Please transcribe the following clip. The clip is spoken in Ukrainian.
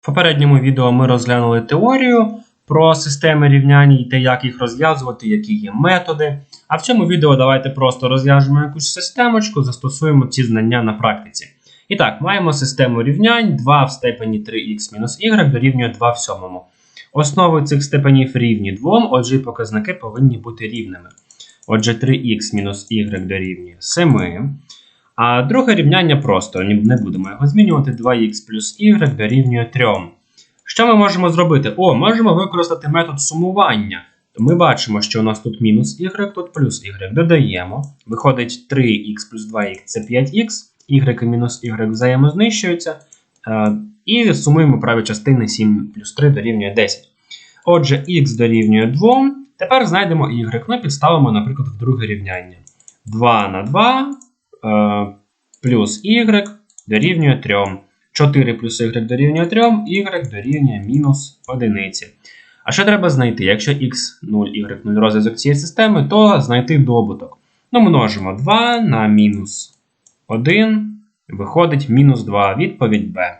В попередньому відео ми розглянули теорію про системи рівнянь і те, як їх розв'язувати, які є методи. А в цьому відео давайте просто розв'яжемо якусь системочку, застосуємо ці знання на практиці. І так, маємо систему рівнянь 2 в степені 3х-y дорівнює 2 в сьомому. Основи цих степенів рівні 2, отже, і показники повинні бути рівними. Отже, 3х мінус y дорівнює 7. А друге рівняння просто, не будемо його змінювати. 2х плюс y дорівнює 3. Що ми можемо зробити? О, можемо використати метод сумування. То ми бачимо, що у нас тут мінус y, тут плюс y. Додаємо. Виходить 3х плюс 2х це 5х, y і мінус y взаємознищуються. Е, І сумуємо праві частини 7 плюс 3 дорівнює 10. Отже, х дорівнює 2. Тепер знайдемо y. Ну, підставимо, наприклад, в друге рівняння. 2 на 2 е, плюс y дорівнює 3. 4 плюс y дорівнює 3, y дорівнює мінус 1. А що треба знайти? Якщо x 0, y 0 розв'язок цієї системи, то знайти добуток. Ну, множимо 2 на мінус 1, виходить мінус 2, відповідь b.